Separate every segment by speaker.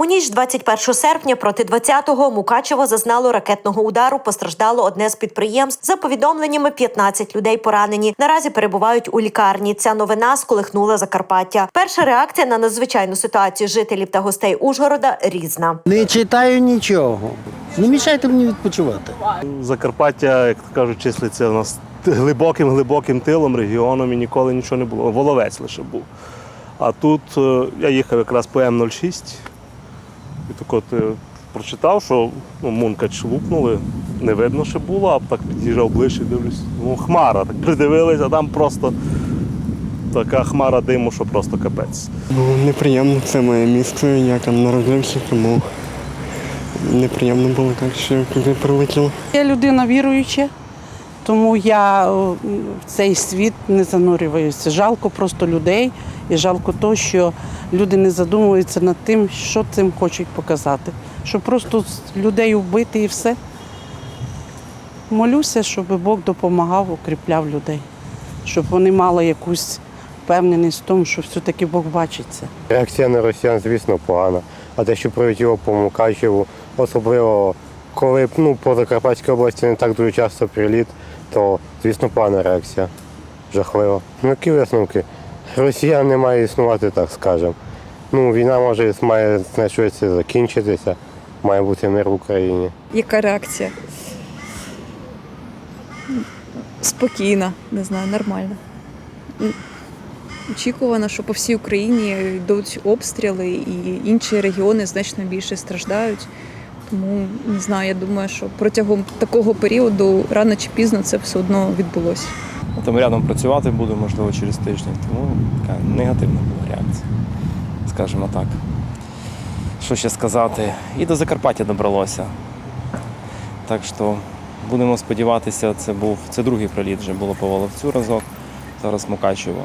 Speaker 1: У ніч 21 серпня проти 20-го Мукачево зазнало ракетного удару. Постраждало одне з підприємств. За повідомленнями, 15 людей поранені. Наразі перебувають у лікарні. Ця новина сколихнула Закарпаття. Перша реакція на надзвичайну ситуацію жителів та гостей Ужгорода різна.
Speaker 2: Не читаю нічого. Не мішайте мені відпочивати.
Speaker 3: Закарпаття, як кажуть, числиться у нас глибоким глибоким тилом, регіоном і ніколи нічого не було. Воловець лише був. А тут е, я їхав якраз по М06 і так от е, прочитав, що ну, Мункач лупнули, не видно, що було, а так під'їжджав ближче, дивлюсь. Ну, хмара. Так придивилися, а там просто така хмара диму, що просто капець.
Speaker 4: Було неприємно, це моє місто, я там народився, тому неприємно було так, що коли прилетіло.
Speaker 5: Я людина віруюча, тому я в цей світ не занурююся. Жалко просто людей і жалко того, що люди не задумуються над тим, що цим хочуть показати. Що просто людей вбити і все. Молюся, щоб Бог допомагав, укріпляв людей, щоб вони мали якусь впевненість в тому, що все-таки Бог бачиться.
Speaker 6: Реакція на росіян, звісно, погана. А те, що прилетіло по Мукачеву, особливо коли ну, по Закарпатській області не так дуже часто приліт, то, звісно, погана реакція. Жахливо. Ну, які висновки? Росіян не має існувати, так скажемо. Ну, війна може має швидше закінчитися, має бути мир в Україні.
Speaker 7: Яка реакція? Спокійна, не знаю, нормально. М, Очікувано, що по всій Україні йдуть обстріли і інші регіони значно більше страждають. Тому не знаю, я думаю, що протягом такого періоду рано чи пізно це все одно відбулося.
Speaker 8: Там рядом працювати буду, можливо, через тиждень. Тому така негативна була реакція, скажімо так. Що ще сказати? І до Закарпаття добралося. Так що будемо сподіватися, це був це другий приліт вже було по Воловцю разок, зараз Мукачево.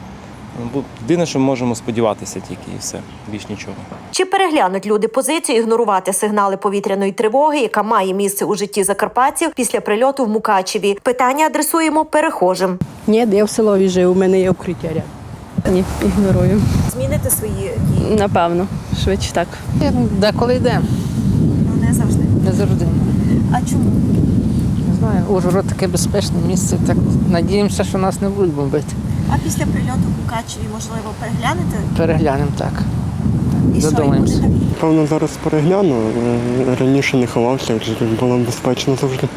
Speaker 8: Ну, Єдине, що ми можемо сподіватися тільки і все, більш нічого.
Speaker 1: Чи переглянуть люди позицію ігнорувати сигнали повітряної тривоги, яка має місце у житті закарпатців після прильоту в Мукачеві? Питання адресуємо перехожим.
Speaker 9: Ні, я в селові живу, у мене є укриття.
Speaker 7: Ні, ігнорую.
Speaker 1: Зміните свої дії?
Speaker 7: Напевно, швидше так.
Speaker 9: Деколи йдемо,
Speaker 1: Ну не завжди.
Speaker 9: не завжди.
Speaker 1: А чому?
Speaker 9: Не знаю, Ужгород таке безпечне місце, так надіємося, що нас не будуть бомбити.
Speaker 1: А після прильоту Мукачеві, можливо, переглянете?
Speaker 9: Переглянемо так.
Speaker 1: І що, і
Speaker 9: Задумаємося.
Speaker 1: будете?
Speaker 4: Певно, зараз перегляну. Е, Раніше не ховався, було безпечно завжди.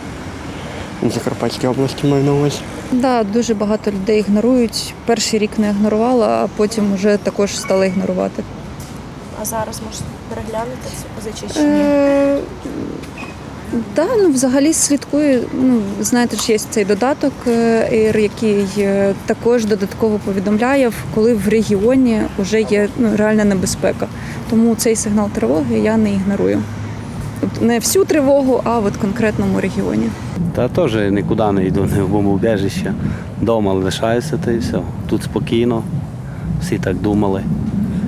Speaker 4: В Закарпатській області маю на увазі.
Speaker 7: Да, дуже багато людей ігнорують. Перший рік не ігнорувала, а потім вже також стала ігнорувати.
Speaker 1: А зараз може переглянути цю позицію чи ні?
Speaker 7: Е, Да, ну взагалі слідкую. Ну знаєте ж, є цей додаток, е, Air, який е, також додатково повідомляє, коли в регіоні вже є ну, реальна небезпека. Тому цей сигнал тривоги я не ігнорую. Тобто не всю тривогу, а от конкретному регіоні.
Speaker 10: Та теж нікуди не йду, не в бомбоубіжище. Дома лишаюся та і все. Тут спокійно, всі так думали.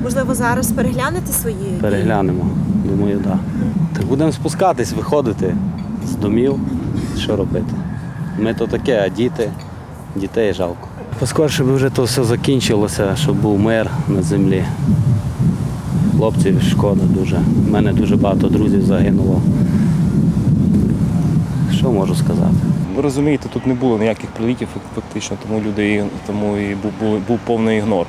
Speaker 1: Можливо, зараз переглянете свої?
Speaker 10: Переглянемо. Думаю, так. Да. Так будемо спускатись, виходити з домів, що робити. Ми то таке, а діти, дітей жалко. Поскорше би вже то все закінчилося, щоб був мир на землі. Хлопців шкода дуже. У мене дуже багато друзів загинуло. Що можу сказати?
Speaker 8: Ви розумієте, тут не було ніяких прилітів фактично, тому люди тому і був, був, був повний ігнор.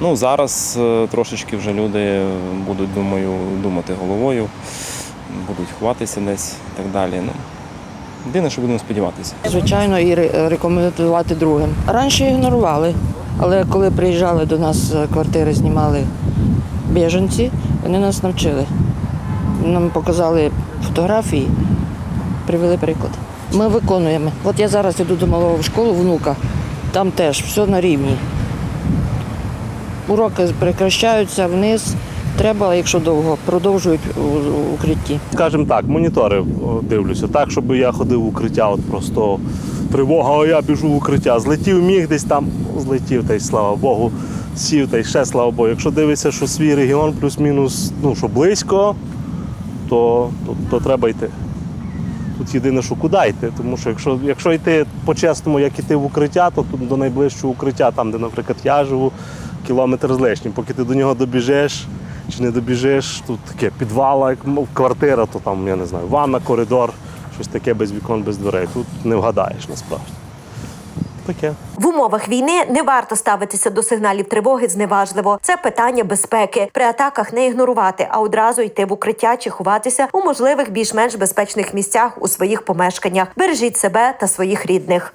Speaker 8: Ну зараз е, трошечки вже люди будуть, думаю, думати головою, будуть ховатися десь і так далі. Ну, єдине, що будемо сподіватися.
Speaker 9: Звичайно, і рекомендувати другим. Раніше ігнорували, але коли приїжджали до нас е, квартири, знімали біженці, вони нас навчили. Нам показали фотографії, привели приклад. Ми виконуємо. От я зараз іду до малого в школу внука, там теж все на рівні. Уроки прекращаються вниз. Треба, якщо довго, продовжують у укритті.
Speaker 3: Скажімо так, монітори дивлюся, так, щоб я ходив в укриття, от просто тривога, а я біжу в укриття. Злетів міг десь там, злетів, та й слава Богу, сів, та й ще слава Богу. Якщо дивишся, що свій регіон плюс-мінус, ну, що близько, то, то, то треба йти. Тут єдине, що куди йти, тому що якщо, якщо йти по-чесному, як іти в укриття, то тут до найближчого укриття, там, де, наприклад, я живу, кілометр з лишнім. Поки ти до нього добіжеш, чи не добіжиш, тут таке підвала, як квартира, то там, я не знаю, ванна, коридор, щось таке без вікон, без дверей. Тут не вгадаєш насправді. Таке.
Speaker 1: В умовах війни не варто ставитися до сигналів тривоги зневажливо. Це питання безпеки. При атаках не ігнорувати, а одразу йти в укриття чи ховатися у можливих більш-менш безпечних місцях у своїх помешканнях. Бережіть себе та своїх рідних.